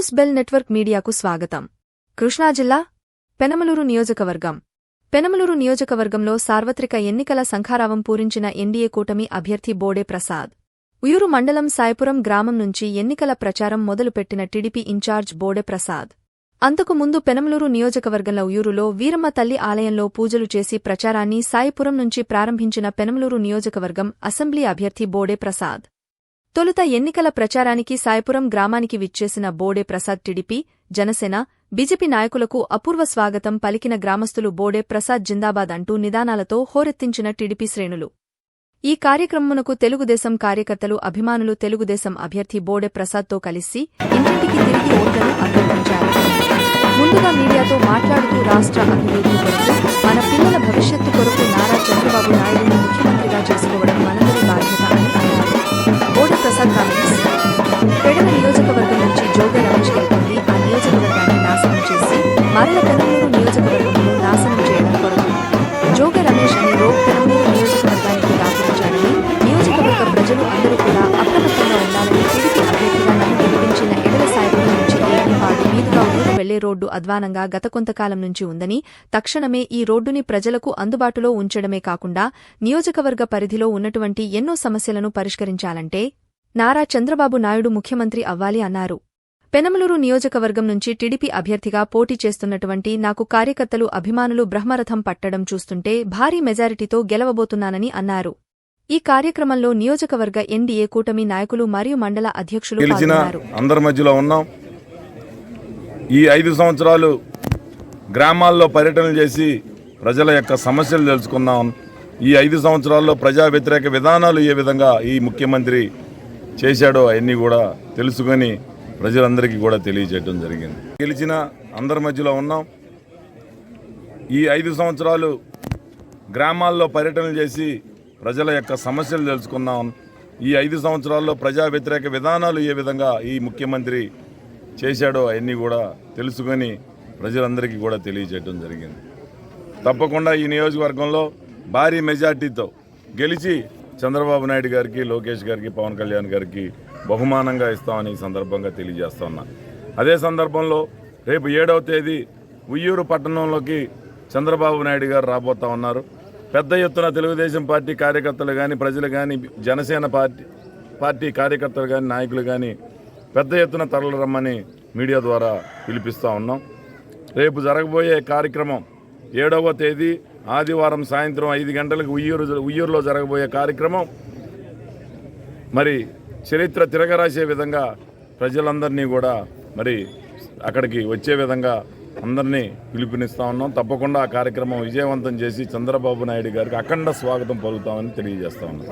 News bell network మీడియాకు స్వాగతం. కృష్ణా జిల్లా పెనమలూరు నియోజకవర్గం. పెనమలూరు నియోజకవర్గంలో సార్వత్రిక ఎన్నికల సంఖారావం పూరించిన ఎన్డీఏ కూటమి అభ్యర్థి బోడే ప్రసాద్. ఉయూరు మండలం సాయిపురం గ్రామం నుంచి ఎన్నికల ప్రచారం మొదలుపెట్టిన టీడీపీ ఇన్ఛార్జ్ బోడే ప్రసాద్. అంతకు ముందు పెనమలూరు నియోజకవర్గంలో ఉయూరులో వీరమ్మ తల్లి ఆలయంలో పూజలు చేసి ప్రచారాన్ని సాయిపురం నుంచి ప్రారంభించిన పెనమలూరు నియోజకవర్గం అసెంబ్లీ అభ్యర్థి బోడే ప్రసాద్. తొలుత ఎన్నికల ప్రచారానికి సాయిపురం గ్రామానికి విచ్చేసిన బోడే ప్రసాద్ టీడీపీ జనసేన బీజేపీ నాయకులకు అపూర్వ స్వాగతం పలికిన గ్రామస్తులు బోడే ప్రసాద్ జిందాబాద్ అంటూ నిదానాలతో హోరెత్తించిన టీడీపీ శ్రేణులు. ఈ కార్యక్రమమునకు తెలుగుదేశం కార్యకర్తలు అభిమానులు తెలుగుదేశం అభ్యర్థి బోడే ప్రసాద్తో కలిసి ఇంటింటికి తిరిగి ఓట్లను అభ్యర్థించారు. ముందుగా మీడియాతో మాట్లాడుతూ రాష్ట్ర అభివృద్ధి కొరకు మన పిల్లల భవిష్యత్తు కొరకు నారా చంద్రబాబు నియోజకవర్గం నుంచి జోగ రమేష్ గెలుపొంది ఆ నియోజకవర్గాన్ని నాశనం చేసి మరల పెనమలూరు నియోజకవర్గంలో నాశనం చేయడం కొరకు జోగ రమేష్ అనే రోగ్ పెనమలూరు నియోజకవర్గానికి దాపురించాడని నియోజకవర్గ ప్రజలు అందరూ కూడా అప్రమత్తంగా ఉండాలని టీడీపీ అభ్యర్థిగా నన్ను గెలిపించిన ఎడల సాయిబుల నుంచి ఏడిపాడు మీదుగా ఊరు వెళ్ళే రోడ్డు అద్వానంగా గత కొంతకాలం నుంచి ఉందని తక్షణమే ఈ రోడ్డుని ప్రజలకు అందుబాటులో ఉంచడమే కాకుండా నియోజకవర్గ పరిధిలో ఉన్నటువంటి ఎన్నో సమస్యలను పరిష్కరించాలంటే నారా చంద్రబాబు నాయుడు ముఖ్యమంత్రి అవ్వాలి అన్నారు. పెనమలూరు నియోజకవర్గం నుంచి టీడీపీ అభ్యర్థిగా పోటీ చేస్తున్నటువంటి నాకు కార్యకర్తలు అభిమానులు బ్రహ్మరథం పట్టడం చూస్తుంటే భారీ మెజారిటీతో గెలవబోతున్నానని అన్నారు. ఈ కార్యక్రమంలో నియోజకవర్గ ఎన్డీఏ కూటమి నాయకులు మరియు మండల అధ్యక్షులు అందరి మధ్యలో ఉన్నాం. ఈ ఐదు సంవత్సరాలు గ్రామాల్లో పర్యటనలు చేసి ప్రజల యొక్క సమస్యలు తెలుసుకున్నాం ఈ ఐదు సంవత్సరాల్లో ప్రజా వ్యతిరేక విధానాలు ఏ విధంగా ఈ ముఖ్యమంత్రి చేశాడో అవన్నీ కూడా తెలుసుకొని ప్రజలందరికీ కూడా తెలియజేయడం జరిగింది. గెలిచిన అందరి మధ్యలో ఉన్నాం. ఈ ఐదు సంవత్సరాలు గ్రామాల్లో పర్యటనలు చేసి ప్రజల యొక్క సమస్యలు తెలుసుకున్నాం ఈ ఐదు సంవత్సరాల్లో ప్రజా వ్యతిరేక విధానాలు ఏ విధంగా ఈ ముఖ్యమంత్రి చేశాడో అవన్నీ కూడా తెలుసుకొని ప్రజలందరికీ కూడా తెలియజేయడం జరిగింది. తప్పకుండా ఈ నియోజకవర్గంలో భారీ మెజార్టీతో గెలిచి చంద్రబాబు నాయుడు గారికి లోకేష్ గారికి పవన్ కళ్యాణ్ గారికి బహుమానంగా ఇస్తామని సందర్భంగా తెలియజేస్తా ఉన్నా. అదే సందర్భంలో రేపు ఏడవ తేదీ ఉయ్యూరు పట్టణంలోకి చంద్రబాబు నాయుడు గారు రాబోతా ఉన్నారు. పెద్ద ఎత్తున తెలుగుదేశం పార్టీ కార్యకర్తలు కానీ ప్రజలు కానీ జనసేన పార్టీ పార్టీ కార్యకర్తలు కానీ నాయకులు కానీ పెద్ద ఎత్తున తరలి రమ్మని మీడియా ద్వారా పిలిపిస్తూ ఉన్నాం. రేపు జరగబోయే కార్యక్రమం ఏడవ తేదీ ఆదివారం సాయంత్రం ఐదు గంటలకు ఉయ్యూరు ఉయ్యూరులో జరగబోయే కార్యక్రమం. మరి చరిత్ర తిరగరాసే విధంగా ప్రజలందరినీ కూడా మరి అక్కడికి వచ్చే విధంగా అందరినీ పిలుపునిస్తా ఉన్నాం. తప్పకుండా ఆ కార్యక్రమం విజయవంతం చేసి చంద్రబాబు నాయుడు గారికి అఖండ స్వాగతం పలుకుతామని తెలియజేస్తా ఉన్నాం.